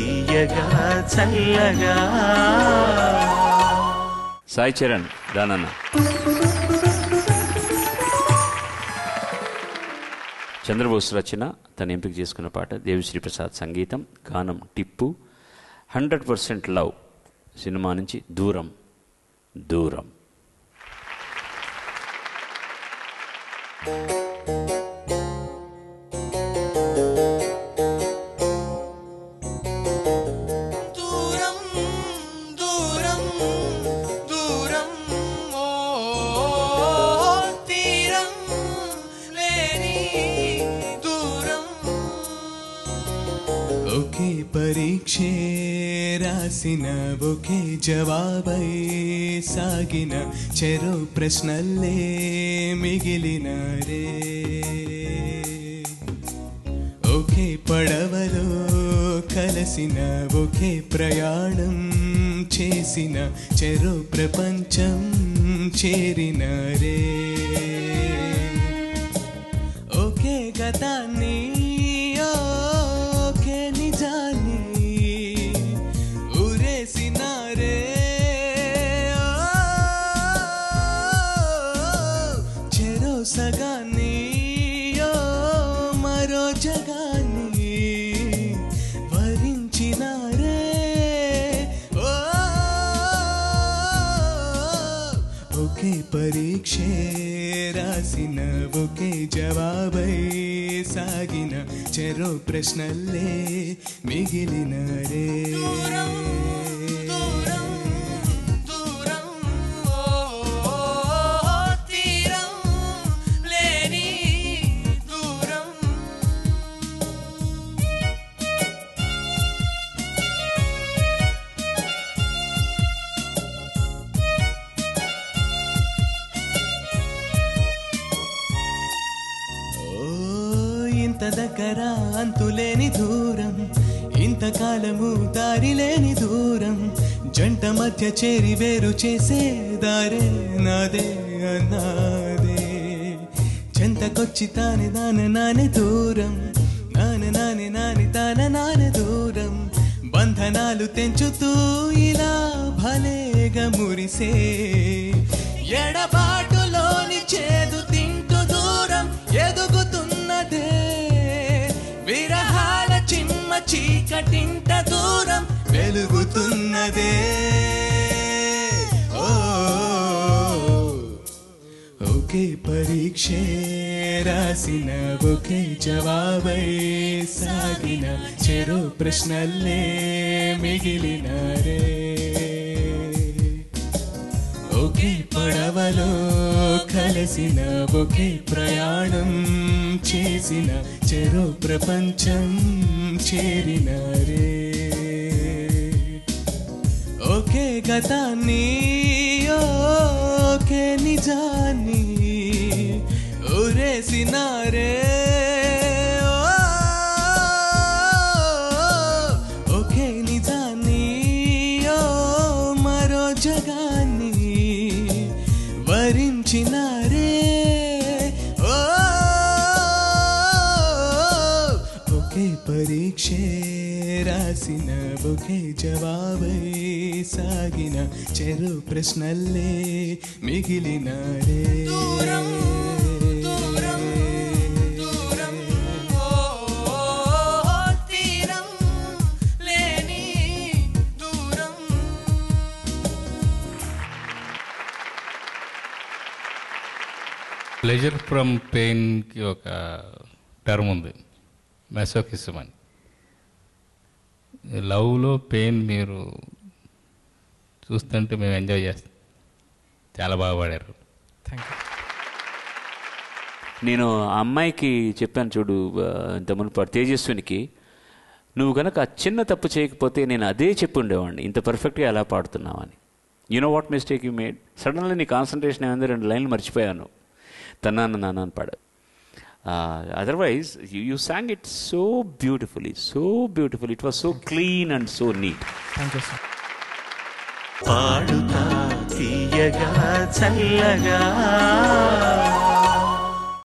తీయగా చల్లగా. సాయి చరణ్ దానన్న. చంద్రబోస్ రచన తను ఎంపిక చేసుకున్న పాట దేవిశ్రీ ప్రసాద్ సంగీతం గానం Tippu. Hundred percent love cinema నుంచి దూరం దూరం దూరం. ఒకే పరీక్షే రాసిన ఒకే జవాబై సాగిన చెరు ప్రశ్నల్లే మిగిలిన రే ఒకే పడవలో కలసిన ఒకే ప్రయాణం చేసిన చెరు ప్రపంచం చేరిన రే ఒకే గతాన్ని చెరో సగాన్ని మరో జగాన్ని వరించినారే. ఒకే పరీక్షే రాసిన ఒకే జవాబై సాగిన చెరో ప్రశ్నల్లే మిగిలిన ఇంత దగ్గర అంతులేని దూరం. ఇంతకాలము దారి లేని దూరం. జంట మధ్య చేరి వేరు చేసే దారే నాదే అన్నాదే. చెంతకొచ్చి తానే నాన్న నానే దూరం. నాన్న నానే నాని తాన నానే దూరం. బంధనాలు తెంచుతూ ఇలా భలేగా మురిసే వెలుగుతున్నదే ఒకే పరీక్షే రాసిన ఒకే జవాబై సాగిన చెరు ప్రశ్నల్లే మిగిలిన రే ఒకే పడవలో కలిసిన ఒకే ప్రయాణం చేసిన చెరు ప్రపంచం చేరిన రే ఒకే గతాన్ని ఓకే నిజాన్ని. ఊరేసినారే ఒకే నిజాన్ని ఓ మరో జగాన్ని వరించినారే. ఒకే పరీక్షే రాసిన ఒకే జవాబై సాగిన చెరు ప్రశ్నల్లే మిగిలిన రే దూరం దూరం ఓ తీరం లేని దూరం. ప్లెజర్ ఫ్రమ్ పెయిన్కి ఒక టర్మ్ ఉంది. మెసోకిసం అని. లవ్లో పెయిన్ మీరు చూస్తుంటే మేము ఎంజాయ్ చేస్తాం. చాలా బాగా పాడారు. థ్యాంక్ యూ నేను ఆ అమ్మాయికి చెప్పాను చూడు ఆ, ఇంత మునుపు తేజస్వినికి నువ్వు కనుక ఆ చిన్న తప్పు చేయకపోతే నేను అదే చెప్పి ఉండేవాడిని ఇంత పర్ఫెక్ట్గా ఎలా పాడుతున్నావని. You know what mistake you made suddenly నీ కాన్సన్ట్రేషన్ ఏమైంది? రెండు లైన్లు మర్చిపోయాను. తన్నాను నాన్న అని పాడ. Otherwise you sang it so beautifully so beautiful it was so clean and so neat thank you sir Padutha Theeyaga చల్లగా.